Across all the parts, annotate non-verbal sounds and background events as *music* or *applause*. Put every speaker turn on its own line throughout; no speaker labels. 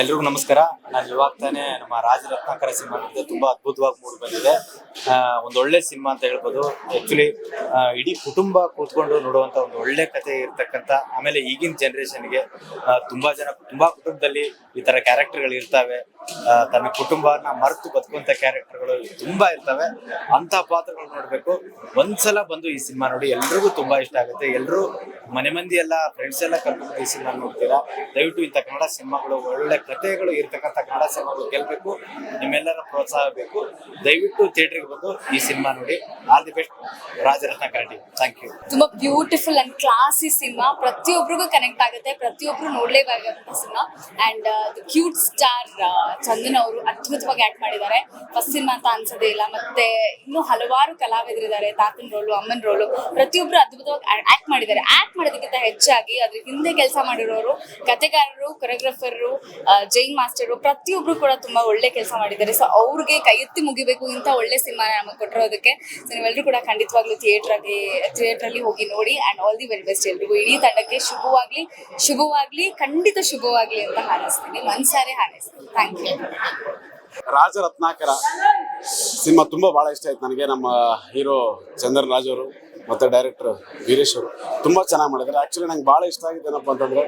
ಎಲ್ರಿಗೂ ನಮಸ್ಕಾರ. ನಾನು ಇವಾಗ ತಾನೇ ನಮ್ಮ ರಾಜರತ್ನಾಕರ ಸಿನಿಮಾ ನೋಡಿದೆ. ತುಂಬಾ ಅದ್ಭುತವಾಗಿ ಮೂಡಿ ಬಂದಿದೆ. ಒಂದು ಒಳ್ಳೆ ಸಿನಿಮಾ ಅಂತ ಹೇಳ್ಬೋದು. ಆಕ್ಚುಲಿ ಇಡೀ ಕುಟುಂಬ ಕೂತ್ಕೊಂಡು ನೋಡುವಂತ ಒಂದು ಒಳ್ಳೆ ಕತೆ ಇರ್ತಕ್ಕಂಥ, ಆಮೇಲೆ ಈಗಿನ ಜನರೇಷನ್ಗೆ ತುಂಬಾ ಜನ, ತುಂಬಾ ಕುಟುಂಬದಲ್ಲಿ ಈ ತರ ಕ್ಯಾರೆಕ್ಟರ್ಗಳು ಇರ್ತವೆ. ತನ್ನ ಕುಟುಂಬನ ಮರೆತು ಬದುಕುವಂತ ಕ್ಯಾರೆಕ್ಟರ್ಗಳು ತುಂಬಾ ಇರ್ತವೆ. ಅಂತ ಪಾತ್ರಗಳು ನೋಡ್ಬೇಕು. ಒಂದ್ಸಲ ಬಂದು ಈ ಸಿನಿಮಾ ನೋಡಿ ಎಲ್ರಿಗೂ ತುಂಬಾ ಇಷ್ಟ ಆಗುತ್ತೆ. ಎಲ್ಲರೂ ಮನೆ ಮಂದಿ ಎಲ್ಲ ಫ್ರೆಂಡ್ಸ್ ಎಲ್ಲ ಕರ್ಕೊಂಡು ಈ ಸಿನಿಮಾ ನೋಡ್ತೀರಾ? ದಯವಿಟ್ಟು ಇಂಥ ಕನ್ನಡ ಸಿನಿಮಾಗಳು, ಒಳ್ಳೆ ಕಥೆಗಳು ಇರ್ತಕ್ಕಂಥ ಕನ್ನಡ ಸಿನಿಮಾಗಳು ಗೆಲ್ಬೇಕು ನಿಮ್ಮೆಲ್ಲರ ಪ್ರೋತ್ಸಾಹ ಬೇಕು. ದಯವಿಟ್ಟು ಥಿಯೇಟರ್ಗೆ ಬಂದು ಈ ಸಿನಿಮಾ ನೋಡಿ. ಆಲ್ ದಿ ಬೆಸ್ಟ್ ರಾಜರತ್ನ ಕಾಟಿ ಥ್ಯಾಂಕ್ ಯು
ತುಂಬಾ ಬ್ಯೂಟಿಫುಲ್ ಅಂಡ್ ಕ್ಲಾಸಿ ಸಿನಿಮಾ ಪ್ರತಿಯೊಬ್ಬರಿಗೂ ಕನೆಕ್ಟ್ ಆಗುತ್ತೆ. ಪ್ರತಿಯೊಬ್ರು ನೋಡ್ಲೇಬೇಕಾದಂತ cinema and cute star Chandan ಅವರು ಅದ್ಭುತವಾಗಿ ಆಕ್ಟ್ ಮಾಡಿದ್ದಾರೆ. ಫಸ್ಟ್ ಸಿನಿಮಾ ಅಂತ ಅನ್ಸೋದೇ ಇಲ್ಲ. ಮತ್ತೆ ಇನ್ನೂ ಹಲವಾರು ಕಲಾವಿದರಿದ್ದಾರೆ. ತಾತನ ರೋಲು, ಅಮ್ಮನ ರೋಲು. ಪ್ರತಿಯೊಬ್ರು ಅದ್ಭುತವಾಗಿ ಆಕ್ಟ್ ಮಾಡಿದ್ದಾರೆ. ಆಕ್ಟ್ ಮಾಡೋದಕ್ಕಿಂತ ಹೆಚ್ಚಾಗಿ ಅದ್ರ ಹಿಂದೆ ಕೆಲಸ ಮಾಡಿರೋರು, ಕಥೆಗಾರರು ಕೊರಿಯೋಗ್ರಫರು ಜೈನ್ ಮಾಸ್ಟರು ಪ್ರತಿಯೊಬ್ರು ಕೂಡ ತುಂಬಾ ಒಳ್ಳೆ ಕೆಲಸ ಮಾಡಿದ್ದಾರೆ. ಸೊ ಅವ್ರಿಗೆ ಕೈ ಎತ್ತಿ ಮುಗಿಬೇಕು ಇಂಥ ಒಳ್ಳೆ ಸಿನಿಮಾನ ನಮಗೆ ಕೊಟ್ಟಿರೋದಕ್ಕೆ ಸೊ ನೀವೆಲ್ಲರೂ ಕೂಡ ಖಂಡಿತವಾಗ್ಲೂ ಥಿಯೇಟರ್ ಆಗಿ ಥಿಯೇಟರ್ ಅಲ್ಲಿ ಹೋಗಿ ನೋಡಿ and all the very best ಎಲ್ರಿಗೂ. ಇಡೀ ತಂಡಕ್ಕೆ ಶುಭವಾಗ್ಲಿ ಶುಭವಾಗ್ಲಿ, ಖಂಡಿತ ಶುಭವಾಗ್ಲಿ ಅಂತ ಹಾರೈಸ್ತೀನಿ. ಮನ್ಸಾರೆ ಹಾರೈಸ್ತೀನಿ. ಥ್ಯಾಂಕ್ ಯು
ರಾಜರತ್ನಾಕರ ಸಿನಿಮಾ ತುಂಬಾ ಭಾಳ ಇಷ್ಟ ಆಯ್ತು ನನಗೆ. ನಮ್ಮ ಹೀರೋ ಚಂದ್ರನ್ ರಾಜ್ ಅವರು ಮತ್ತೆ ಡೈರೆಕ್ಟರ್ ವೀರೇಶ್ ಅವರು ತುಂಬಾ ಚೆನ್ನಾಗಿ ಮಾಡಿದ್ದಾರೆ. ಆಕ್ಚುಲಿ ನಂಗೆ ಬಹಳ ಇಷ್ಟ ಆಗಿದೆ ಏನಪ್ಪ ಅಂತಂದ್ರೆ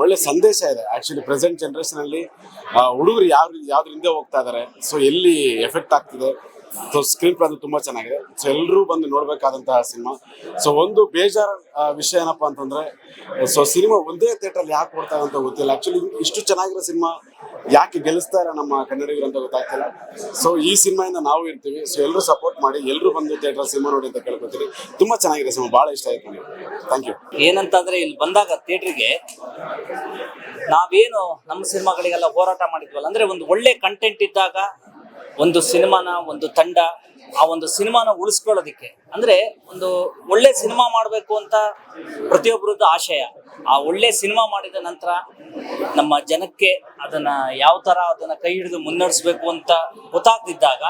ಒಳ್ಳೆ ಸಂದೇಶ ಇದೆ. ಆ್ಯಕ್ಚುಲಿ ಪ್ರೆಸೆಂಟ್ ಜನರೇಷನ್ ಅಲ್ಲಿ ಆ, ಹುಡುಗರು ಯಾವ ಯಾವ್ದ್ರ ಹಿಂದೆ ಹೋಗ್ತಾ ಇದ್ದಾರೆ ಸೊ ಎಲ್ಲಿ ಎಫೆಕ್ಟ್ ಆಗ್ತಿದೆ ಸೊ ಸ್ಕ್ರೀನ್ ಪ್ಲೇ ಅದು ತುಂಬಾ ಚೆನ್ನಾಗಿದೆ. ಸೊ ಎಲ್ಲರೂ ಬಂದು ನೋಡ್ಬೇಕಾದಂತಹ ಸಿನಿಮಾ. ಸೊ ಒಂದು ಬೇಜಾರ ವಿಷಯ ಏನಪ್ಪಾ ಅಂತಂದ್ರೆ ಸೊ ಸಿನಿಮಾ ಒಂದೇ ಥಿಯೇಟರ್ ಯಾಕೆ ಕೊಡ್ತಾರೆ ಅಂತ ಗೊತ್ತಿಲ್ಲ. ಆಕ್ಚುಲಿ ಇಷ್ಟು ಚೆನ್ನಾಗಿರೋ ಸಿನಿಮಾ ಯಾಕೆ ಗೆಲ್ಲಿಸ್ತಾ ನಮ್ಮ ಕನ್ನಡಿಗರು ಅಂತ ಗೊತ್ತಾಗ್ತಿಲ್ಲ. ಸೊ ಈ ಸಿನಿಮಾಯಿಂದ ನಾವು ಇರ್ತೀವಿ. ಸೊ ಎಲ್ಲರೂ ಸಪೋರ್ಟ್ ಮಾಡಿ ಎಲ್ಲರೂ ಬಂದು ಥಿಯೇಟರ್ ಸಿನಿಮಾ ನೋಡಿ ಅಂತ ಕೇಳ್ಕೊತೀರಿ ತುಂಬಾ ಚೆನ್ನಾಗಿದೆ ಸಿನಿಮಾ. ಬಹಳ ಇಷ್ಟ ಆಯ್ತು ಥ್ಯಾಂಕ್ ಯು
ಏನಂತಂದ್ರೆ, ಇಲ್ಲಿ ಬಂದಾಗ ಥಿಯೇಟ್ರಿಗೆ ನಾವೇನು ನಮ್ಮ ಸಿನಿಮಾಗಳಿಗೆಲ್ಲ ಹೋರಾಟ ಮಾಡಿದ್ವಲ್ಲ, ಅಂದ್ರೆ ಒಂದು ಒಳ್ಳೆ ಕಂಟೆಂಟ್ ಇದ್ದಾಗ ಒಂದು ಸಿನಿಮಾನ, ಒಂದು ತಂಡ ಆ ಒಂದು ಸಿನಿಮಾನ ಉಳಿಸ್ಕೊಳ್ಳೋದಿಕ್ಕೆ. ಅಂದ್ರೆ ಒಂದು ಒಳ್ಳೆ ಸಿನಿಮಾ ಮಾಡಬೇಕು ಅಂತ ಪ್ರತಿಯೊಬ್ಬರದ್ದು ಆಶಯ. ಆ ಒಳ್ಳೆ ಸಿನಿಮಾ ಮಾಡಿದ ನಂತರ ನಮ್ಮ ಜನಕ್ಕೆ ಅದನ್ನ ಯಾವ ತರ ಅದನ್ನ ಕೈ ಹಿಡಿದು ಮುನ್ನಡೆಸಬೇಕು ಅಂತ ಗೊತ್ತಾಗ್ದಿದ್ದಾಗ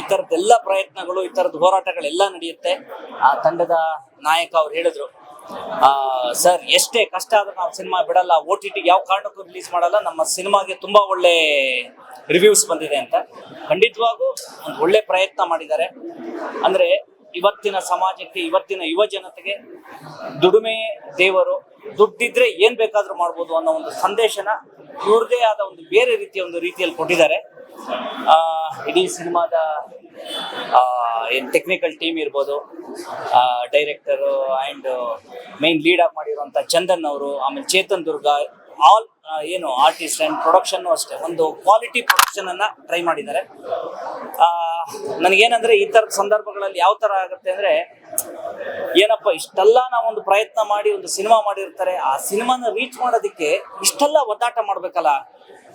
ಈ ಥರದ್ದೆಲ್ಲ ಪ್ರಯತ್ನಗಳು, ಈ ಥರದ ಹೋರಾಟಗಳೆಲ್ಲ ನಡೆಯುತ್ತೆ. ಆ ತಂಡದ ನಾಯಕ ಅವ್ರು ಹೇಳಿದ್ರು ಸರ್, ಎಷ್ಟೇ ಕಷ್ಟ ಆದ್ರೂ ನಾವು ಸಿನಿಮಾ ಬಿಡಲ್ಲ. ಓ ಟಿ ಟಿ ಯಾವ ಕಾರಣಕ್ಕೂ ರಿಲೀಸ್ ಮಾಡಲ್ಲ. ನಮ್ಮ ಸಿನಿಮಾಗೆ ತುಂಬಾ ಒಳ್ಳೆ ರಿವ್ಯೂಸ್ ಬಂದಿದೆ ಅಂತ. ಖಂಡಿತವಾಗೂ ಒಂದು ಒಳ್ಳೆ ಪ್ರಯತ್ನ ಮಾಡಿದ್ದಾರೆ. ಅಂದ್ರೆ ಇವತ್ತಿನ ಸಮಾಜಕ್ಕೆ, ಇವತ್ತಿನ ಯುವ ಜನತೆಗೆ ದುಡಿಮೆ ದೇವರು, ದುಡ್ಡಿದ್ರೆ ಏನ್ ಬೇಕಾದ್ರೂ ಮಾಡ್ಬೋದು ಅನ್ನೋ ಒಂದು ಸಂದೇಶನ ಇವ್ರದೇ ಆದ ಒಂದು ಬೇರೆ ರೀತಿಯ ಒಂದು ರೀತಿಯಲ್ಲಿ ಕೊಟ್ಟಿದ್ದಾರೆ. ಇಡೀ ಸಿನಿಮಾದ ಏನ್ ಟೆಕ್ನಿಕಲ್ ಟೀಮ್ ಇರ್ಬೋದು ಡೈರೆಕ್ಟರ್ ಆ್ಯಂಡ್ ಮೈನ್ ಲೀಡ್ ಆಗಿ ಮಾಡಿರುವಂಥ ಚಂದನ್ ಅವರು, ಆಮೇಲೆ ಚೇತನ್ ದುರ್ಗ ಆಲ್ ಏನು ಆರ್ಟಿಸ್ಟ್ ಆ್ಯಂಡ್ ಪ್ರೊಡಕ್ಷನ್ನು ಅಷ್ಟೇ, ಒಂದು ಕ್ವಾಲಿಟಿ ಪ್ರೊಡಕ್ಷನನ್ನು ಟ್ರೈ ಮಾಡಿದ್ದಾರೆ. ನನಗೇನಂದ್ರೆ ಈ ಥರದ ಸಂದರ್ಭಗಳಲ್ಲಿ ಯಾವ ಥರ ಆಗುತ್ತೆ ಅಂದ್ರೆ, ಏನಪ್ಪ, ಇಷ್ಟೆಲ್ಲ ನಾವೊಂದು ಪ್ರಯತ್ನ ಮಾಡಿ, ಒಂದು ಸಿನಿಮಾ ಮಾಡಿರ್ತಾರೆ, ಆ ಸಿನಿಮಾನ ರೀಚ್ ಮಾಡೋದಕ್ಕೆ ಇಷ್ಟೆಲ್ಲ ಒದ್ದಾಟ ಮಾಡ್ಬೇಕಲ್ಲ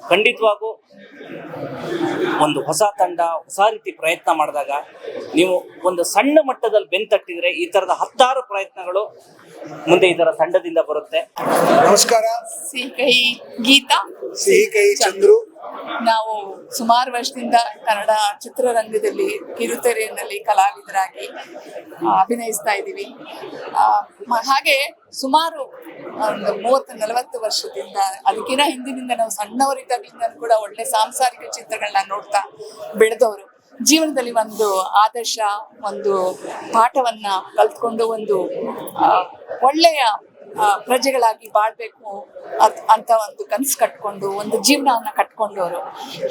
ಖಂಡಿತವಾಗೂ ಒಂದು ಹೊಸ ತಂಡ, ಹೊಸ ರೀತಿ ಪ್ರಯತ್ನ ಮಾಡಿದಾಗ ನೀವು ಒಂದು ಸಣ್ಣ ಮಟ್ಟದಲ್ಲಿ ಬೆನ್ ತಟ್ಟಿದ್ರೆ ಈ ತರದ ಹತ್ತಾರು ಪ್ರಯತ್ನಗಳು ಮುಂದೆ ಇದರ ತರ ತಂಡದಿಂದ ಬರುತ್ತೆ.
ನಮಸ್ಕಾರ.
ಸಿಹಿ ಕಹಿ ಗೀತಾ
ಸಿಹಿ ಕೈ ಚಂದ್ರು.
ನಾವು ಸುಮಾರು ವರ್ಷದಿಂದ ಕನ್ನಡ ಚಿತ್ರರಂಗದಲ್ಲಿ ಕಿರುತೆರೆಯಲ್ಲಿ ಕಲಾವಿದರಾಗಿ ಅಭಿನಯಿಸ್ತಾ ಇದ್ದೀವಿ. ಆ, ಹಾಗೆ ಸುಮಾರು ಒಂದು ಮೂವತ್ತು ನಲವತ್ತು ವರ್ಷದಿಂದ ಅದಕ್ಕಿಂತ ಹಿಂದಿನಿಂದ ನಾವು ಸಣ್ಣವರಿದ್ದಾಗಲಿಂದ ಕೂಡ ಒಳ್ಳೆ ಸಾಂಸಾರಿಕ ಚಿತ್ರಗಳನ್ನ ನೋಡ್ತಾ ಬೆಳೆದವರು. ಜೀವನದಲ್ಲಿ ಒಂದು ಆದರ್ಶ ಒಂದು ಪಾಠವನ್ನ ಕಲ್ತ್ಕೊಂಡು ಒಂದು ಒಳ್ಳೆಯ ಪ್ರಜೆಗಳಾಗಿ ಬಾಳ್ಬೇಕು ಅಂತ ಒಂದು ಕನಸು ಕಟ್ಕೊಂಡು, ಒಂದು ಜೀವನವನ್ನ ಕಟ್ಕೊಂಡವರು.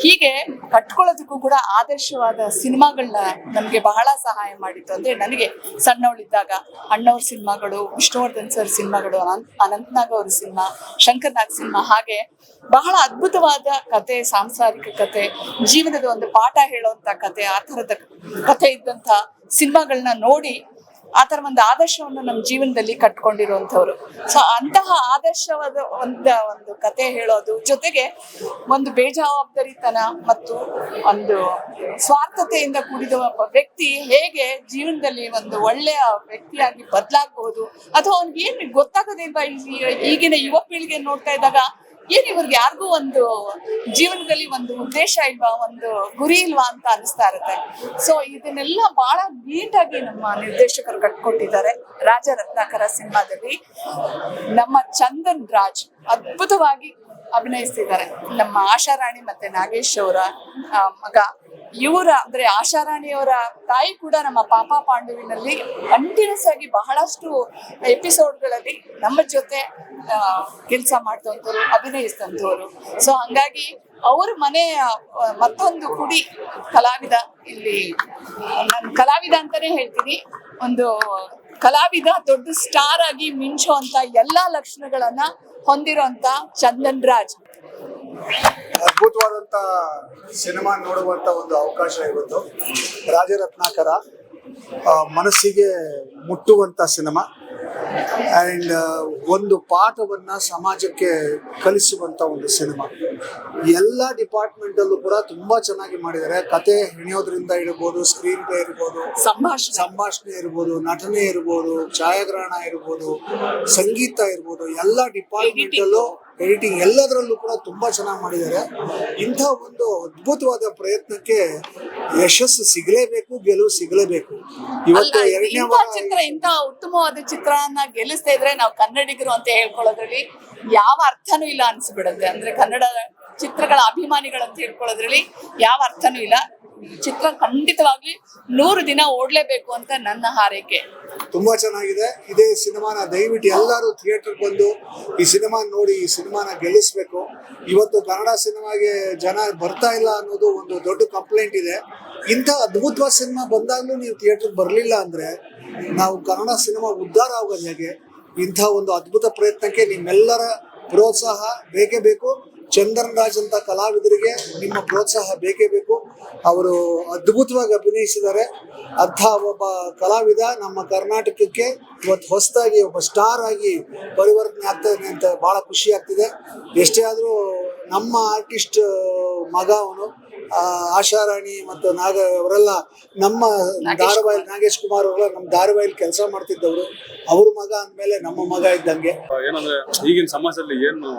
ಹೀಗೆ ಕಟ್ಕೊಳ್ಳೋದಕ್ಕೂ ಕೂಡ ಆದರ್ಶವಾದ ಸಿನಿಮಾಗಳನ್ನ ನಮಗೆ ಬಹಳ ಸಹಾಯ ಮಾಡಿತ್ತು. ಅಂದ್ರೆ ನನಗೆ ಸಣ್ಣವಳಿದ್ದಾಗ ಅಣ್ಣವ್ರ ಸಿನಿಮಾಗಳು, ವಿಷ್ಣುವರ್ಧನ್ ಸರ್ ಸಿನಿಮಾಗಳು, ಅನಂತ್, ಅನಂತ್ನಾಗ್ ಅವ್ರ ಸಿನಿಮಾ, ಶಂಕರ್ನಾಗ್ ಸಿನಿಮಾ, ಹಾಗೆ ಬಹಳ ಅದ್ಭುತವಾದ ಕತೆ, ಸಾಂಸಾರಿಕ ಕತೆ, ಜೀವನದ ಒಂದು ಪಾಠ ಹೇಳುವಂತ ಕತೆ, ಆ ಥರದ ಕತೆ ಇದ್ದಂತ ಸಿನಿಮಾಗಳನ್ನ ನೋಡಿ ಆ ಥರ ಒಂದು ಆದರ್ಶವನ್ನು ನಮ್ಮ ಜೀವನದಲ್ಲಿ ಕಟ್ಕೊಂಡಿರುವಂತವ್ರು ಸೊ ಅಂತಹ ಆದರ್ಶವಾದ ಒಂದ ಒಂದು ಕತೆ ಹೇಳೋದು ಜೊತೆಗೆ ಒಂದು ಬೇಜವಾಬ್ದಾರಿತನ ಮತ್ತು ಒಂದು ಸ್ವಾರ್ಥತೆಯಿಂದ ಕೂಡಿದ ಒಬ್ಬ ವ್ಯಕ್ತಿ ಹೇಗೆ ಜೀವನದಲ್ಲಿ ಒಂದು ಒಳ್ಳೆಯ ವ್ಯಕ್ತಿಯಾಗಿ ಬದಲಾಗಬಹುದು ಅಥವಾ ಅವ್ನಿಗೆ ಏನು ಗೊತ್ತಾಗೋದಿಲ್ವಾ ಈಗಿನ ಯುವ ಪೀಳಿಗೆ ನೋಡ್ತಾ ಇದ್ದಾಗ ಏನ್ ಇವ್ರಿಗೆ ಯಾರಿಗೂ ಒಂದು ಜೀವನದಲ್ಲಿ ಒಂದು ಉದ್ದೇಶ ಇಲ್ವಾ, ಒಂದು ಗುರಿ ಇಲ್ವಾ ಅಂತ ಅನಿಸ್ತಾ ಇರುತ್ತೆ. ಸೊ ಇದನ್ನೆಲ್ಲ ಬಹಳ ನೀಟಾಗಿ ನಮ್ಮ ನಿರ್ದೇಶಕರು ಕಟ್ಕೊಟ್ಟಿದ್ದಾರೆ. ರಾಜ ರತ್ನಾಕರ ಸಿನಿಮಾದಲ್ಲಿ. ನಮ್ಮ ಚಂದನ್ ರಾಜ್ ಅದ್ಭುತವಾಗಿ ಅಭಿನಯಿಸ್ತಿದ್ದಾರೆ. ನಮ್ಮ ಆಶಾರಾಣಿ ಮತ್ತೆ ನಾಗೇಶ್ ಅವರ ಮಗ. ಇವರ, ಅಂದ್ರೆ ಆಶಾರಾಣಿಯವರ ತಾಯಿ ಕೂಡ ನಮ್ಮ ಪಾಪ ಪಾಂಡುವಿನಲ್ಲಿ ಕಂಟಿನ್ಯೂಸ್ ಆಗಿ ಬಹಳಷ್ಟು ಎಪಿಸೋಡ್ಗಳಲ್ಲಿ ನಮ್ಮ ಜೊತೆ ಕೆಲಸ ಮಾಡ್ತಂಥವ್ರು ಅಭಿನಯಿಸ್ತಂಥವ್ರು ಸೊ ಹಂಗಾಗಿ ಅವ್ರ ಮನೆಯ ಮತ್ತೊಂದು ಕುಡಿ ಕಲಾವಿದ ಇಲ್ಲಿ, ನಾನು ಕಲಾವಿದ ಅಂತಾನೆ ಹೇಳ್ತೀನಿ. ಒಂದು ಕಲಾವಿದ, ದೊಡ್ಡ ಸ್ಟಾರ್ ಆಗಿ ಮಿಂಚೋ ಅಂತ ಎಲ್ಲಾ ಲಕ್ಷಣಗಳನ್ನ ಹೊಂದಿರುವಂತ ಚಂದನ್ ರಾಜ್.
ಅದ್ಭುತವಾದಂತ ಸಿನಿಮಾ ನೋಡುವಂತ ಒಂದು ಅವಕಾಶ ಇವತ್ತು. ರಾಜರತ್ನಾಕರ ಮನಸ್ಸಿಗೆ ಮುಟ್ಟುವಂತ ಸಿನಿಮಾ. ಅಂಡ್ ಒಂದು ಪಾಠವನ್ನ ಸಮಾಜಕ್ಕೆ ಕಲಿಸುವಂತ ಒಂದು ಸಿನಿಮಾ. ಎಲ್ಲ ಡಿಪಾರ್ಟ್ಮೆಂಟ್ ಅಲ್ಲೂ ಕೂಡ ತುಂಬಾ ಚೆನ್ನಾಗಿ ಮಾಡಿದ್ದಾರೆ. ಕತೆ ಹೆಣೆಯೋದ್ರಿಂದ ಇರ್ಬೋದು ಸ್ಕ್ರೀನ್ ಪ್ಲೇ ಇರ್ಬೋದು
ಸಂಭಾಷಣೆ.
ಸಂಭಾಷಣೆ ಇರ್ಬೋದು ನಟನೆ ಇರ್ಬೋದು ಛಾಯಾಗ್ರಹಣ ಇರ್ಬೋದು ಸಂಗೀತ ಇರ್ಬೋದು ಎಲ್ಲ ಡಿಪಾರ್ಟ್ಮೆಂಟ್ ಅಲ್ಲೂ ಎಡಿಟಿಂಗ್ ಎಲ್ಲದರಲ್ಲೂ ಕೂಡ ತುಂಬಾ ಚೆನ್ನಾಗಿ ಮಾಡಿದ್ದಾರೆ. ಇಂಥ ಒಂದು ಅದ್ಭುತವಾದ ಪ್ರಯತ್ನಕ್ಕೆ ಯಶಸ್ಸು ಸಿಗಲೇಬೇಕು ಗೆಲುವು ಸಿಗಲೇಬೇಕು. ಇವತ್ತು ಎರಡನೇ ವಾರ
ಚಿತ್ರ ಇಂಥ ಉತ್ತಮವಾದ ಚಿತ್ರನ ಗೆಲ್ಲಿಸ್ತಾ ಇದ್ರೆ ನಾವು ಕನ್ನಡಿಗರು ಅಂತ ಹೇಳ್ಕೊಳ್ಳೋದ್ರಲ್ಲಿ ಯಾವ ಅರ್ಥನೂ ಇಲ್ಲ ಅನ್ಸ್ಬಿಡುತ್ತೆ. ಅಂದ್ರೆ ಕನ್ನಡ ಚಿತ್ರಗಳ ಅಭಿಮಾನಿಗಳಂತ ಹೇಳ್ಕೊಳ್ಳೋದ್ರಲ್ಲಿ ಯಾವ ಅರ್ಥನೂ ಇಲ್ಲ. ಚಿತ್ರ ಖಂಡಿತವಾಗಿ ನೂರು ದಿನ ಓಡ್ಲೇಬೇಕು ಅಂತ ನನ್ನ ಹಾರೈಕೆ.
ತುಂಬಾ ಚೆನ್ನಾಗಿದೆ. ಇದೇ ಸಿನಿಮಾನ ದಯವಿಟ್ಟು ಎಲ್ಲರೂ ಥಿಯೇಟರ್ ಬಂದು ಈ ಸಿನಿಮಾ ನೋಡಿ, ಈ ಸಿನಿಮಾನ ಗೆಲ್ಲಿಸ್ಬೇಕು. ಇವತ್ತು ಕನ್ನಡ ಸಿನಿಮಾಗೆ ಜನ ಬರ್ತಾ ಇಲ್ಲ ಅನ್ನೋದು ಒಂದು ದೊಡ್ಡ ಕಂಪ್ಲೇಂಟ್ ಇದೆ. ಇಂಥ ಅದ್ಭುತವಾದ ಸಿನಿಮಾ ಬಂದಾಗಲೂ ನೀವು ಥಿಯೇಟರ್ ಬರಲಿಲ್ಲ ಅಂದ್ರೆ ನಾವು ಕನ್ನಡ ಸಿನಿಮಾ ಉದ್ಧಾರ ಆಗೋದು ಹೇಗೆ ಇಂಥ ಒಂದು ಅದ್ಭುತ ಪ್ರಯತ್ನಕ್ಕೆ ನಿಮ್ಮೆಲ್ಲರ ಪ್ರೋತ್ಸಾಹ ಬೇಕೇ ಬೇಕು. ಚಂದನ್ ರಾಜ್ ಅಂತ ಕಲಾವಿದರಿಗೆ ನಿಮ್ಮ ಪ್ರೋತ್ಸಾಹ ಬೇಕೇ ಬೇಕು. ಅವರು ಅದ್ಭುತವಾಗಿ ಅಭಿನಯಿಸಿದ್ದಾರೆ. ಅಂಥ ಒಬ್ಬ ಕಲಾವಿದ ನಮ್ಮ ಕರ್ನಾಟಕಕ್ಕೆ ಇವತ್ತು ಹೊಸದಾಗಿ ಒಬ್ಬ ಸ್ಟಾರ್ ಆಗಿ ಪರಿವರ್ತನೆ ಆಗ್ತಾನೆ ಅಂತ ಬಹಳ ಖುಷಿ ಆಗ್ತಿದೆ. ಎಷ್ಟೇ ಆದರೂ ನಮ್ಮ ಆರ್ಟಿಸ್ಟ್ ಮಗ ಅವನು ಆಶಾರಾಣಿ ಮತ್ತು ನಾಗ ಅವರೆಲ್ಲ ನಮ್ಮ ಧಾರಾವಾಹಿ ನಾಗೇಶ್ ಕುಮಾರ್ ಅವರೆಲ್ಲ ನಮ್ಮ ಧಾರಾವಾಹಿಲಿ ಕೆಲಸ ಮಾಡ್ತಿದ್ದವರು. ಅವ್ರ ಮಗ ಅಂದಮೇಲೆ ನಮ್ಮ ಮಗ ಇದ್ದಂಗೆ.
ಏನಂದ್ರೆ ಈಗಿನ ಸಮಾಜದಲ್ಲಿ ಏನು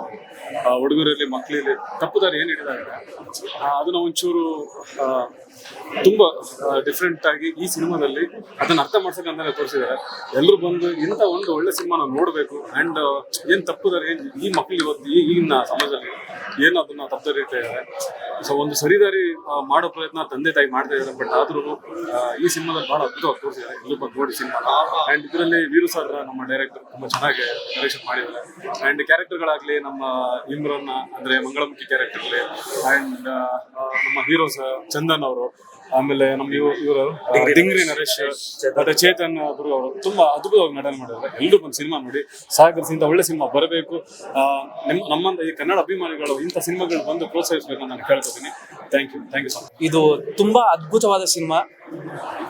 ಆ, ಹುಡುಗರಲ್ಲಿ ಮಕ್ಕಳಲ್ಲಿ ತಪ್ಪುದಾರಿ ಏನು ಹಿಡಿದಾರೆ? ಅದನ್ನ ಒಂಚೂರು ತುಂಬಾ ಡಿಫ್ರೆಂಟ್ ಆಗಿ ಈ ಸಿನಿಮಾದಲ್ಲಿ ಅದನ್ನ ಅರ್ಥ ಮಾಡ್ಸಕ್ಕಂತಾನೆ ತೋರಿಸಿದ್ದಾರೆ. ಎಲ್ಲರೂ ಬಂದು ಇಂಥ ಒಂದು ಒಳ್ಳೆ ಸಿನಿಮಾನ ನೋಡ್ಬೇಕು ಅಂಡ್ ಏನ್ ತಪ್ಪುದಾರಿ ಏನ್ ಈ ಮಕ್ಕಳು ಇವತ್ತು ಈಗಿನ ಸಮಾಜದಲ್ಲಿ ಏನು ಅದನ್ನ ತಪ್ಪದಾರಿ ದಾರಿ ಇದ್ದಾರೆ? ಸೊ ಒಂದು ಸರಿದಾರಿ ಮಾಡೋ ಪ್ರಯತ್ನ ತಂದೆ ತಾಯಿ ಮಾಡ್ತಾ ಇದ್ದಾರೆ ಬಟ್ ಆದ್ರೂ ಈ ಸಿನಿಮಾದಲ್ಲಿ ಬಹಳ ಅದ್ಭುತವಾಗಿ ತೋರಿಸಿದ್ದಾರೆ ಎಲ್ಲರೂ ಬಂದು ನೋಡಿ ಸಿನಿಮಾ. ಅಂಡ್ ಇದರಲ್ಲಿ ವೀರು ಸರ್ ನಮ್ಮ ಡೈರೆಕ್ಟರ್ ತುಂಬಾ ಚೆನ್ನಾಗಿ ಡೈರೆಕ್ಷನ್ ಮಾಡಿದ್ದಾರೆ. ಅಂಡ್ ಕ್ಯಾರೆಕ್ಟರ್ಗಳಾಗಲಿ ನಮ್ಮ ಇಮ್ರನ್ನ, ಅಂದ್ರೆ ಮಂಗಳಮುಖಿ ಕ್ಯಾರೆಕ್ಟರ್ ಅಂಡ್ ನಮ್ಮ ಹೀರೋಸ್ ಚಂದನ್ ಅವರು ಆಮೇಲೆ ನಮ್ಮ ಇವರು ಇವರು ಡಿಂಗ್ರಿ ನರೇಶ್. ಮತ್ತೆ ಚೇತನ್ ಗುರು ಅವರು ತುಂಬಾ ಅದ್ಭುತವಾಗಿ ನಟನೆ ಮಾಡಿದ್ದಾರೆ. ಎಲ್ಲರೂ ಒಂದು ಸಿನಿಮಾ ನೋಡಿ. ಸಾಗರ್ ಇಂಥ ಒಳ್ಳೆ ಸಿನಿಮಾ ಬರಬೇಕು. ನಮ್ಮ ನಿಮ್ಮ ನಮ್ಮಂತ ಈ ಕನ್ನಡ ಅಭಿಮಾನಿಗಳು ಇಂಥ ಸಿನಿಮಾಗಳು ಬಂದು ಪ್ರೋತ್ಸಾಹಿಸಬೇಕು ನಾನು ಕೇಳ್ಕೊತೀನಿ. Thank you thank you sir much
ಇದು ತುಂಬಾ ಅದ್ಭುತವಾದ ಸಿನಿಮಾ.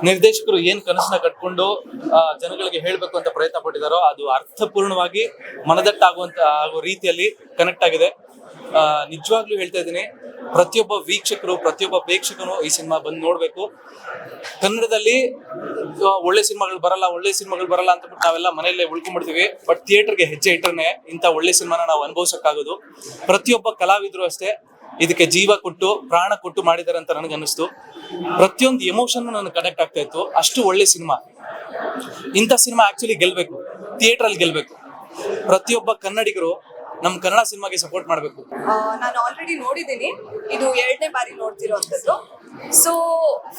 ನಿರ್ದೇಶಕರು ಏನ್ ಕನಸನ್ನ ಕಟ್ಕೊಂಡು ಆ, ಜನಗಳಿಗೆ ಹೇಳ್ಬೇಕು ಅಂತ ಪ್ರಯತ್ನ ಪಟ್ಟಿದಾರೋ ಅದು ಅರ್ಥಪೂರ್ಣವಾಗಿ ಮನದಟ್ಟಾಗುವಂತ ಆಗೋ ರೀತಿಯಲ್ಲಿ ಕನೆಕ್ಟ್ ಆಗಿದೆ. ನಿಜವಾಗ್ಲೂ ಹೇಳ್ತಾ ಇದ್ದೀನಿ, ಪ್ರತಿಯೊಬ್ಬ ವೀಕ್ಷಕರು, ಪ್ರತಿಯೊಬ್ಬ ಪ್ರೇಕ್ಷಕನು ಈ ಸಿನಿಮಾ ಬಂದು ನೋಡ್ಬೇಕು. ಕನ್ನಡದಲ್ಲಿ ಒಳ್ಳೆ ಸಿನಿಮಾಗಳು ಬರಲ್ಲ, ಒಳ್ಳೆ ಸಿನಿಮಾಗಳು ಬರಲ್ಲ ಅಂತ ಬಿಟ್ಟು ನಾವೆಲ್ಲ ಮನೆಯಲ್ಲೇ ಉಳ್ಕೊಂಡ್ಬಿಡ್ತೀವಿ ಬಟ್ ಥಿಯೇಟರ್ಗೆ ಹೆಜ್ಜೆ ಇಟ್ಟರೆ ಇಂಥ ಒಳ್ಳೆ ಸಿನಿಮಾನ ನಾವು ಅನುಭವಿಸೋಕ್ಕಾಗೋದು. ಪ್ರತಿಯೊಬ್ಬ ಕಲಾವಿದರು ಅಷ್ಟೇ ಇದಕ್ಕೆ ಜೀವ ಕೊಟ್ಟು, ಪ್ರಾಣ ಕೊಟ್ಟು ಮಾಡಿದ್ದಾರೆ ಅಂತ ನನಗೆ ಅನ್ನಿಸ್ತು ಪ್ರತಿಯೊಂದು ಎಮೋಷನ್ ನನಗೆ ಕನೆಕ್ಟ್ ಆಗ್ತಾ ಇತ್ತು. ಅಷ್ಟು ಒಳ್ಳೆ ಸಿನಿಮಾ. ಇಂಥ ಸಿನಿಮಾ ಆಕ್ಚುಲಿ ಗೆಲ್ಬೇಕು. ಥಿಯೇಟರ್ ಅಲ್ಲಿ ಗೆಲ್ಬೇಕು. ಪ್ರತಿಯೊಬ್ಬ ಕನ್ನಡಿಗರು ನಮ್ಮ ಕನ್ನಡ ಸಿನಿಮಾಗೆ ಸಪೋರ್ಟ್ ಮಾಡಬೇಕು.
ನಾನು ಆಲ್ರೆಡಿ ನೋಡಿದ್ದೀನಿ. ಇದು ಎರಡನೇ ಬಾರಿ ನೋಡ್ತಿರೋಂಥದ್ದು. ಸೊ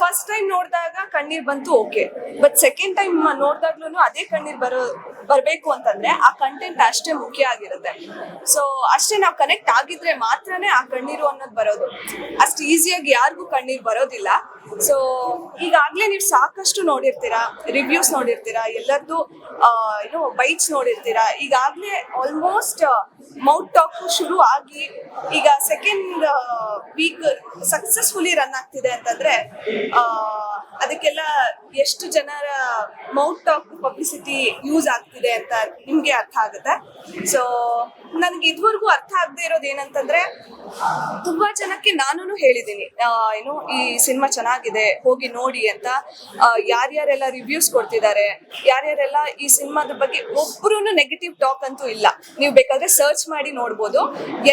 ಫಸ್ಟ್ ಟೈಮ್ ನೋಡಿದಾಗ ಕಣ್ಣೀರ್ ಬಂತು ಓಕೆ ಬಟ್ ಸೆಕೆಂಡ್ ಟೈಮ್ ನೋಡಿದಾಗ್ಲೂ ಅದೇ ಕಣ್ಣೀರ್ ಬರೋ ಬರಬೇಕು ಅಂತಂದ್ರೆ ಆ ಕಂಟೆಂಟ್ ಅಷ್ಟೇ ಮುಖ್ಯ ಆಗಿರುತ್ತೆ. ಸೊ ಅಷ್ಟೇ ನಾವು ಕನೆಕ್ಟ್ ಆಗಿದ್ರೆ ಮಾತ್ರನೇ ಆ ಕಣ್ಣೀರು ಅನ್ನೋದು ಬರೋದು. ಅಷ್ಟು ಈಸಿಯಾಗಿ ಯಾರಿಗೂ ಕಣ್ಣೀರು ಬರೋದಿಲ್ಲ. ಸೊ ಈಗಾಗಲೇ ನೀವು ಸಾಕಷ್ಟು ನೋಡಿರ್ತೀರಾ ರಿವ್ಯೂಸ್ ನೋಡಿರ್ತೀರಾ ಎಲ್ಲರದ್ದು ಏನು ಬೈಟ್ಸ್ ನೋಡಿರ್ತೀರಾ, ಈಗಾಗಲೇ ಆಲ್ಮೋಸ್ಟ್ ಮೌತ್ ಟಾಕ್ ಶುರು ಆಗಿ ಈಗ ಸೆಕೆಂಡ್ ವೀಕ್ ಸಕ್ಸಸ್ಫುಲಿ ರನ್ ಆಗ್ತಿದೆ ಅಂತಂದ್ರೆ ಅದಕ್ಕೆಲ್ಲ ಎಷ್ಟು ಜನರ ಮೌತ್ ಟಾಕ್ ಪಬ್ಲಿಸಿಟಿ ಯೂಸ್ ಆಗ್ತಿದೆ ಅಂತ ನಿಮ್ಗೆ ಅರ್ಥ ಆಗುತ್ತೆ. ಸೊ ನನ್ಗೆ ಇದುವರೆಗೂ ಅರ್ಥ ಆಗದೆ ಇರೋದು ಏನಂತಂದ್ರೆ, ತುಂಬಾ ಜನಕ್ಕೆ ನಾನು ಹೇಳಿದ್ದೀನಿ ಏನು ಈ ಸಿನಿಮಾ ಚೆನ್ನಾಗಿದೆ, ಹೋಗಿ ನೋಡಿ ಅಂತ ಯಾರ್ಯಾರೆಲ್ಲ ರಿವ್ಯೂಸ್ ಕೊಡ್ತಿದ್ದಾರೆ, ಯಾರ್ಯಾರೆಲ್ಲ ಈ ಸಿನಿಮಾದ ಬಗ್ಗೆ ಒಬ್ರು ನೆಗೆಟಿವ್ ಟಾಕ್ ಅಂತೂ ಇಲ್ಲ. ನೀವು ಬೇಕಾದ್ರೆ ಸರ್ಚ್ ಮಾಡಿ ನೋಡ್ಬೋದು.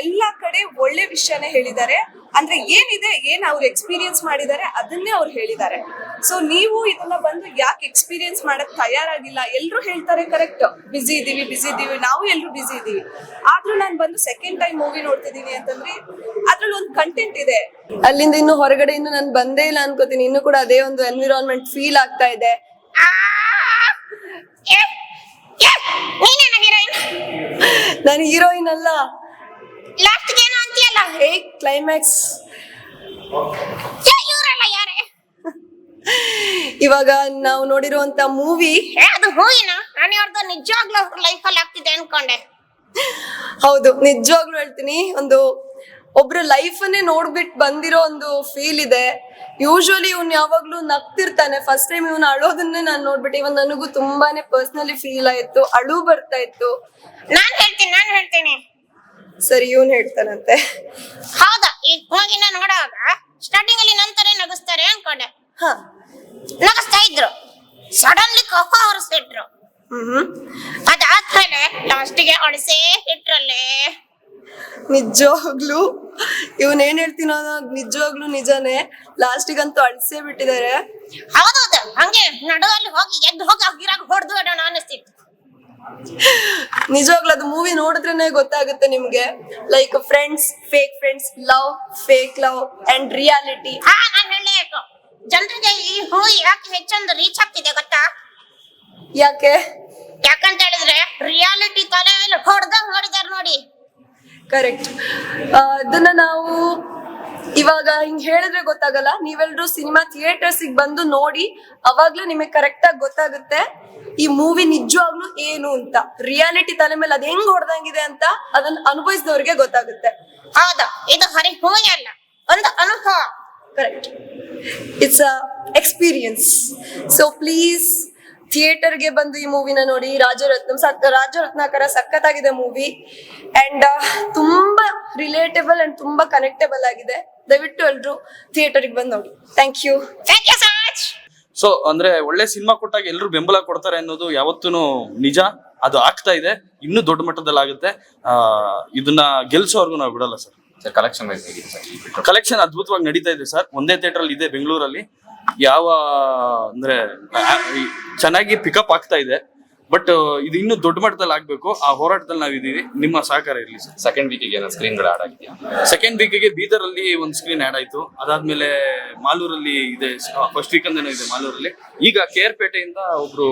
ಎಲ್ಲ ಕಡೆ ಒಳ್ಳೆ ವಿಷಯನೇ ಹೇಳಿದ್ದಾರೆ. ಅಂದ್ರೆ ಏನಿದೆ ಏನ್ ಅವ್ರು ಎಕ್ಸ್ಪೀರಿಯನ್ಸ್ ಮಾಡಿದ್ದಾರೆ ಅದನ್ನೇ ಅವ್ರು ಹೇಳಿದ್ದಾರೆ ಸೊ ನೀವು ಇದನ್ನ ಬಂದು ಯಾಕೆ ಎಕ್ಸ್ಪೀರಿಯನ್ಸ್ ಮಾಡಕ್ ತಯಾರಾಗಿಲ್ಲ? ಎಲ್ರು ಹೇಳ್ತಾರೆ ಕರೆಕ್ಟ್ ಬಿಸಿ ಇದೀವಿ ಬಿಸಿ ಇದೀವಿ ನಾವು ಎಲ್ರು ಬಿಸಿ ಇದೀವಿ. ಆದ್ರೂ ನಾನು ಬಂದು ಸೆಕೆಂಡ್ ಟೈಮ್ ಮೂವಿ ನೋಡ್ತಿದ್ದೀನಿ ಅಂತಂದ್ರೆ ಅದ್ರಲ್ಲಿ ಒಂದು ಕಂಟೆಂಟ್ ಇದೆ.
ಅಲ್ಲಿಂದ ಇನ್ನು ಹೊರಗಡೆ ಇನ್ನು ನಾನು ಬಂದೇ ಇಲ್ಲ ಅನ್ಕೋತೀನಿ. ಇನ್ನು ಕೂಡ ಅದೇ ಒಂದು ಎನ್ವಿರಾನ್ಮೆಂಟ್ ಫೀಲ್ ಆಗ್ತಾ ಇದೆ. ನಾನು ಹೀರೋಯಿನ್ ಅಲ್ಲ.
ಲಾಸ್ಟ್ ಅಂತೀಯಲ್ಲ
ಹೇ ಕ್ಲೈಮ್ಯಾಕ್ಸ್
ಇವ್ರಲ್ಲ ಯಾರೇ?
ಇವಾಗ ನಾವು ನೋಡಿರುವಂತ ಮೂವಿ
ಏ ಅದು ಹೂವಿನ ನಾನು ಯಾರ್ದು ನಿಜವಾಗ್ಲೂ ಅವ್ರ ಲೈಫಲ್ಲಿ ಆಗ್ತಿದೆ ಅನ್ಕೊಂಡೆ.
ಹೌದು ನಿಜವಾಗ್ಲೂ ಹೇಳ್ತೀನಿ. ಒಂದು ಒಬ್ರ ಲೈಫ್ ಅನ್ನೇ ನೋಡ್ಬಿಟ್ಟು ಬಂದಿರೋ ಒಂದು ಫೀಲ್ ಇದೆ. ಯೂಶುವಲಿ ಇವ್ನು ಯಾವಾಗ್ಲೂ ನಗ್ತಿರ್ತಾನೆ. ಫಸ್ಟ್ ಟೈಮ್ ಇವ್ನು ಅಳೋದನ್ನೇ ನಾನು ನೋಡ್ಬಿಟ್ಟು. ಇವನ್ ನನಗೂ ತುಂಬಾನೇ ಪರ್ಸನಲಿ ಫೀಲ್ ಆಯ್ತು. ಅಳು ಬರ್ತಾ ಇತ್ತು.
ನಾನ್ ಹೇಳ್ತೀನಿ ನಾನ್ ಹೇಳ್ತೀನಿ.
ಸರಿ ಇವನ್ ಹೇಳ್ತಾನಂತೆ.
ಹೌದಾ? ಈ ಹೋಗಿನ ನೋಡುವಾಗ ಸ್ಟಾರ್ಟಿಂಗ್ ಅಲ್ಲಿ ನಂತರ ನಗಸ್ತಾರೆ ಅನ್ಕೊಂಡೆ.
ಹ.
ನಗಿಸ್ತಾ ಇದ್ರು. ಸಡನ್ಲಿ ಕೋಕೋ ಹೊರಿಸ್ಬಿಟ್ರು.
ಹ್ಮ್.
ಅದಾದ್ಮೇಲೆ ಲಾಸ್ಟಿಗೆ ಅಳಸೇ ಇಟ್ರಲ್ಲೇ.
ನಿಜವಾಗ್ಲೂ ಇವನ್ ಏನ್ ಹೇಳ್ತೀನೋ ನಿಜವಾಗ್ಲೂ ನಿಜಾನೇ. ಲಾಸ್ಟಿಗಂತೂ ಅಳಿಸೇ ಬಿಟ್ಟಿದ್ದಾರೆ.
ಹೌದೌದು. ಹಂಗೆ ನಡುವಲ್ಲಿ ಹೋಗಿ ಎದ್ದು ಹೋಗಿ ಗಿರಾಗ ಹೊಡೆದು ಬಿಡೋಣ ಅನಿಸ್ತಿತ್ತು *laughs*
ನಿಜವಾಗ್ಲೂ ಅದು ಮೂವಿ ನೋಡಿದ್ರೇನೆ ಗೊತ್ತಾಗುತ್ತೆ ನಿಮ್ಗೆ. Like friends fake friends love fake love and reality
ಹಾ ನಾನ್ ಹೇಳಬೇಕು. ಜನರಿಗೆ ಈ ಹೂ ಯಾಕೆ ಹೆಚ್ಚೊಂದು ರೀಚ್ ಆಗ್ತಿದೆ ಗೊತ್ತಾ?
ಯಾಕೆ?
ಯಾಕಂತ ಹೇಳಿದ್ರೆ ರಿಯಾಲಿಟಿ ತಲೆ ಮೇಲೆ ಹೊಡೆದಂಗ್ ಹೊಡಿದಾರ ನೋಡಿ.
ಕರೆಕ್ಟ್ ಅದನ್ನ ನಾವು ಇವಾಗ ಹಿಂಗ್ ಹೇಳಿದ್ರೆ ಗೊತ್ತಾಗಲ್ಲ. ನೀವೆಲ್ರೂ ಸಿನಿಮಾ ಥಿಯೇಟರ್ಸ್ ಬಂದು ನೋಡಿ ಅವಾಗ್ಲೂ ನಿಮಗೆ ಕರೆಕ್ಟ್ ಆಗಿ ಗೊತ್ತಾಗುತ್ತೆ ಈ ಮೂವಿ ನಿಜವಾಗ್ಲೂ ಏನು ಅಂತ. ರಿಯಾಲಿಟಿ ತಲೆ ಮೇಲೆ ಅದ್ ಹೆಂಗ್ ಹೊಡೆದಂಗಿದೆ ಅಂತ ಅದನ್ನ ಅನುಭವಿಸಿದವ್ರಿಗೆ ಗೊತ್ತಾಗುತ್ತೆ.
ಹೌದು. ಇದು ಹರಿ ಹೂ ಅಲ್ಲ. ಒಂದು ಅನುಭವ.
Correct it's a experience so please ಥಿಯೇಟರ್ಗೆ ಬಂದು ಈ ಮೂವಿನ ನೋಡಿ ರಾಜರತ್ನಂ ಸಕ್ ರಾಜರತ್ನಾಕರ ಸಖತ್ತಾಗಿದೆ ಮೂವಿ. ಅಂಡ್ ತುಂಬಾ ರಿಲೇಟಬಲ್ ಅಂಡ್ ತುಂಬಾ ಕನೆಕ್ಟೇಬಲ್ ಆಗಿದೆ. ದಯವಿಟ್ಟು ಎಲ್ರು ಥಿಯೇಟರ್ಗೆ ಬಂದು ನೋಡಿ. Thank you
thank you so much
so ಅಂದ್ರೆ ಒಳ್ಳೆ ಸಿನಿಮಾ ಕೊಟ್ಟಾಗ ಎಲ್ಲರೂ ಬೆಂಬಲ ಕೊಡ್ತಾರೆ ಅನ್ನೋದು ಯಾವತ್ತೂ ನಿಜ. ಅದು ಆಗ್ತಾ ಇದೆ. ಇನ್ನೂ ದೊಡ್ಡ ಮಟ್ಟದಲ್ಲಿ ಆಗುತ್ತೆ ಆ, ಇದನ್ನ ಗೆಲ್ಸೋವರೆಗೂ ನಾವು ಬಿಡಲ್ಲ ಸರ್.
ಕಲೆಕ್ಷನ್
ಕಲೆಕ್ಷನ್ ಅದ್ಭುತವಾಗಿ ನಡೀತಾ ಇದೆ ಸರ್ ಒಂದೇ ಥಿಯೇಟರ್ ಇದೆ ಬೆಂಗಳೂರಲ್ಲಿ. ಯಾವ, ಅಂದ್ರೆ ಚೆನ್ನಾಗಿ ಪಿಕಪ್ ಆಗ್ತಾ ಇದೆ. ಬಟ್ ಇದು ಇನ್ನೂ ದೊಡ್ಡ ಮಟ್ಟದಲ್ಲಿ ಆಗ್ಬೇಕು. ಆ ಹೋರಾಟದಲ್ಲಿ ನಾವು ಇದೀವಿ ನಿಮ್ಮ ಸಹಕಾರ ಇರಲಿ ಸರ್.
ಸೆಕೆಂಡ್ ವೀಕಿಗೆ ಏನೋ ಸ್ಕ್ರೀನ್ಗಳು ಆಡ್ ಆಗಿದೆಯಾ?
ಸೆಕೆಂಡ್ ವೀಕಿಗೆ ಬೀದರಲ್ಲಿ ಒಂದು ಸ್ಕ್ರೀನ್ ಆಡ್ ಆಯ್ತು. ಅದಾದ್ಮೇಲೆ ಮಾಲೂರಲ್ಲಿ ಇದೆ ಫಸ್ಟ್ ವೀಕ್ ಅಂದೇನೋ ಇದೆ ಮಾಲೂರಲ್ಲಿ. ಈಗ ಕೆ ಆರ್ ಪೇಟೆಯಿಂದ ಒಬ್ರು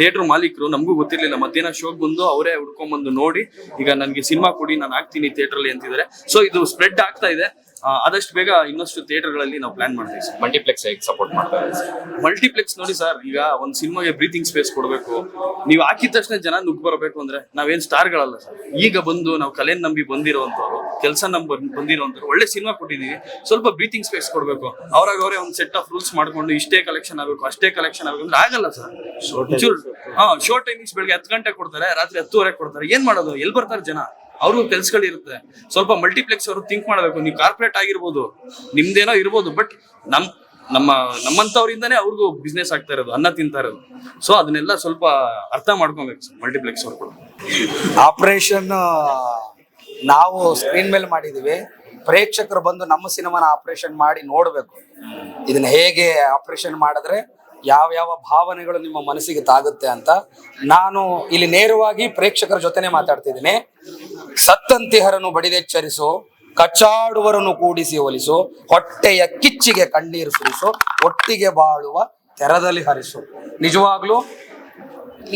ಥಿಯೇಟರ್ ಮಾಲೀಕರು ನಮಗೂ ಗೊತ್ತಿರಲಿಲ್ಲ. ಮಧ್ಯಾಹ್ನ ಶೋಗ್ ಬಂದು ಅವರೇ ಹುಡ್ಕೊಂಡ್ಬಂದು ನೋಡಿ ಈಗ ನನಗೆ ಸಿನಿಮಾ ಕೊಡಿ ನಾನು ಆಗ್ತೀನಿ ಅಲ್ಲಿ ಅಂತಿದ್ದಾರೆ. ಸೊ ಇದು ಸ್ಪ್ರೆಡ್ ಆಗ್ತಾ ಇದೆ. ಆದಷ್ಟು ಬೇಗ ಇನ್ನಷ್ಟು ಥಿಯೇಟರ್ಗಳಲ್ಲಿ ನಾವು ಪ್ಲಾನ್ ಮಾಡ್ತೀವಿ ಸರ್.
ಮಲ್ಟಿಪ್ಲೆಕ್ಸ್ ಹೇಗೆ ಸಪೋರ್ಟ್ ಮಾಡ್ತಾರೆ?
ಮಲ್ಟಿಪ್ಲೆಕ್ಸ್ ನೋಡಿ ಸರ್ ಈಗ ಒಂದು ಸಿನಿಮಾಗೆ ಬ್ರೀತಿಂಗ್ ಸ್ಪೇಸ್ ಕೊಡಬೇಕು. ನೀವು ಹಾಕಿದ ತಕ್ಷಣ ಜನ ನುಗ್ಗಿ ಬರಬೇಕು ಅಂದ್ರೆ ನಾವೇನ್ ಸ್ಟಾರ್ಗಳಲ್ಲ ಸರ್. ಈಗ ಬಂದು ನಾವು ಕಲೆನ್ ನಂಬಿ ಬಂದಿರುವಂಥವ್ರು ಕೆಲಸ ನಂಬಿ ಬಂದಿರುವಂಥವ್ರು ಒಳ್ಳೆ ಸಿನಿಮಾ ಕೊಟ್ಟಿದೀವಿ ಸ್ವಲ್ಪ ಬ್ರೀತಿಂಗ್ ಸ್ಪೇಸ್ ಕೊಡಬೇಕು. ಅವ್ರಾಗ ಅವರೇ ಒಂದು ಸೆಟ್ ಆಫ್ ರೂಲ್ಸ್ ಮಾಡ್ಕೊಂಡು ಇಷ್ಟೇ ಕಲೆಕ್ಷನ್ ಆಗಬೇಕು ಅಷ್ಟೇ ಕಲೆಕ್ಷನ್ ಆಗಬೇಕು ಅಂದ್ರೆ ಆಗಲ್ಲ ಸರ್. ಹಾ ಶೋ ಟೈಮಿಂಗ್ಸ್ ಬೆಳಗ್ಗೆ ಹತ್ತು ಗಂಟೆ ಕೊಡ್ತಾರೆ ರಾತ್ರಿ ಹತ್ತುವರೆ ಕೊಡ್ತಾರೆ. ಏನ್ ಮಾಡೋದು? ಎಲ್ಲಿ ಬರ್ತಾರೆ ಜನ? ಅವ್ರಿಗೂ ಕೆಲ್ಸಗಳಿರುತ್ತೆ ಸ್ವಲ್ಪ ಮಲ್ಟಿಪ್ಲೆಕ್ಸ್ ಅವರು ಥಿಂಕ್ ಮಾಡಬೇಕು. ನೀವು ಕಾರ್ಪೊರೇಟ್ ಆಗಿರ್ಬೋದು, ನಿಮ್ದೇನೋ ಇರ್ಬೋದು ಬಟ್ ನಮ್, ನಮ್ಮ, ನಮ್ಮಂತವ್ರಿಂದಾನೇ ಅವ್ರಿಗೂ ಬಿಸ್ನೆಸ್ ಆಗ್ತಾ ಇರೋದು, ಅನ್ನ ತಿಂತಾ ಇರೋದು. ಸೊ ಅದನ್ನೆಲ್ಲ ಸ್ವಲ್ಪ ಅರ್ಥ ಮಾಡ್ಕೊಬೇಕು ಸರ್ ಮಲ್ಟಿಪ್ಲೆಕ್ಸ್ ಅವ್ರು ಕೂಡ.
ಆಪರೇಷನ್ ನಾವು ಸ್ಕ್ರೀನ್ ಮೇಲೆ ಮಾಡಿದೀವಿ. ಪ್ರೇಕ್ಷಕರು ಬಂದು ನಮ್ಮ ಸಿನಿಮಾನ ಆಪರೇಷನ್ ಮಾಡಿ ನೋಡಬೇಕು. ಇದನ್ನ ಹೇಗೆ ಆಪರೇಷನ್ ಮಾಡಿದ್ರೆ ಯಾವ ಯಾವ ಭಾವನೆಗಳು ನಿಮ್ಮ ಮನಸ್ಸಿಗೆ ತಾಗುತ್ತೆ ಅಂತ. ನಾನು ಇಲ್ಲಿ ನೇರವಾಗಿ ಪ್ರೇಕ್ಷಕರ ಜೊತೆನೆ ಮಾತಾಡ್ತಿದ್ದೀನಿ. ಸತ್ತಂತಿಹರನು ಬಡಿದೆಚ್ಚರಿಸು, ಕಚ್ಚಾಡುವರನ್ನು ಕೂಡಿಸಿ ಒಲಿಸು, ಹೊಟ್ಟೆಯ ಕಿಚ್ಚಿಗೆ ಕಣ್ಣೀರು ಸುರಿಸು, ಒಟ್ಟಿಗೆ ಬಾಳುವ ತೆರದಲ್ಲಿ ಹರಿಸು. ನಿಜವಾಗ್ಲೂ,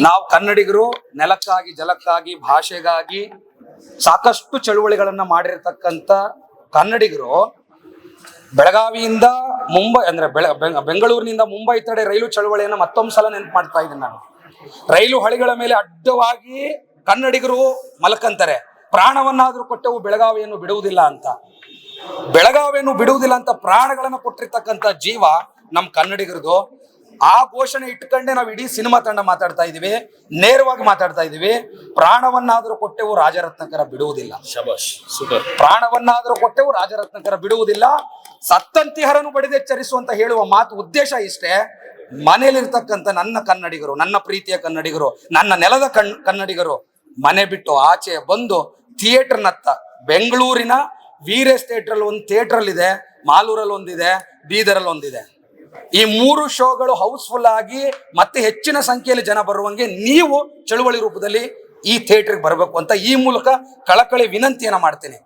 ನಾವು ಕನ್ನಡಿಗರು ನೆಲಕ್ಕಾಗಿ, ಜಲಕ್ಕಾಗಿ, ಭಾಷೆಗಾಗಿ ಸಾಕಷ್ಟು ಚಳುವಳಿಗಳನ್ನ ಮಾಡಿರ್ತಕ್ಕಂಥ ಕನ್ನಡಿಗರು ಬೆಳಗಾವಿಯಿಂದ ಮುಂಬೈ, ಅಂದ್ರೆ ಬೆಂಗಳೂರಿನಿಂದ ಮುಂಬೈ ತಡೆ ರೈಲು ಚಳುವಳಿಯನ್ನ ಮತ್ತೊಂದು ಸಲ ನೆನಪು ಮಾಡ್ತಾ ಇದ್ದೀನಿ ನಾನು. ರೈಲು ಹಳಿಗಳ ಮೇಲೆ ಅಡ್ಡವಾಗಿ ಕನ್ನಡಿಗರು ಮಲ್ಕಂತಾರೆ. ಪ್ರಾಣವನ್ನಾದ್ರೂ ಕೊಟ್ಟೆವು ಬೆಳಗಾವಿಯನ್ನು ಬಿಡುವುದಿಲ್ಲ ಅಂತ. ಬೆಳಗಾವಿಯನ್ನು ಬಿಡುವುದಿಲ್ಲ ಅಂತ ಪ್ರಾಣಗಳನ್ನು ಕೊಟ್ಟಿರ್ತಕ್ಕಂಥ ಜೀವ ನಮ್ಮ ಕನ್ನಡಿಗರದು. ಆ ಘೋಷಣೆ ಇಟ್ಕೊಂಡೆ ನಾವು ಇಡೀ ಸಿನಿಮಾ ತಂಡ ಮಾತಾಡ್ತಾ ಇದ್ದೀವಿ ನೇರವಾಗಿ ಮಾತಾಡ್ತಾ ಇದ್ದೀವಿ ಪ್ರಾಣವನ್ನಾದರೂ ಕೊಟ್ಟೆವು ರಾಜರತ್ನಕರ ಬಿಡುವುದಿಲ್ಲ.
ಶಬಾಷ್ ಸೂಪರ್.
ಪ್ರಾಣವನ್ನಾದರೂ ಕೊಟ್ಟೆವು ರಾಜರತ್ನಕರ ಬಿಡುವುದಿಲ್ಲ. ಸತ್ತಂತಿಹರನು ಬಡಿದೆಚ್ಚರಿಸು ಅಂತ ಹೇಳುವ ಮಾತು ಉದ್ದೇಶ ಇಷ್ಟೇ. ಮನೆಯಲ್ಲಿರ್ತಕ್ಕಂಥ ನನ್ನ ಕನ್ನಡಿಗರು ನನ್ನ ಪ್ರೀತಿಯ ಕನ್ನಡಿಗರು ನನ್ನ ನೆಲದ ಕಣ್ ಕನ್ನಡಿಗರು ಮನೆ ಬಿಟ್ಟು ಆಚೆ ಬಂದು ಥಿಯೇಟರ್ನತ್ತ. ಬೆಂಗಳೂರಿನ ವೀರೇಶ್ ಥಿಯೇಟರ್ ಒಂದು ಥಿಯೇಟರ್ ಇದೆ ಮಾಲೂರಲ್ಲಿ ಒಂದಿದೆ ಬೀದರಲ್ಲಿ ಒಂದಿದೆ. ಈ ಮೂರು ಶೋಗಳು ಹೌಸ್ಫುಲ್ ಆಗಿ ಮತ್ತೆ ಹೆಚ್ಚಿನ ಸಂಖ್ಯೆಯಲ್ಲಿ ಜನ ಬರುವಂಗೆ ನೀವು ಚಳುವಳಿ ರೂಪದಲ್ಲಿ ಈ ಥಿಯೇಟರ್ಗೆ ಬರಬೇಕು ಅಂತ ಈ ಮೂಲಕ ಕಳಕಳಿ ವಿನಂತಿಯನ್ನ ಮಾಡ್ತೇನೆ.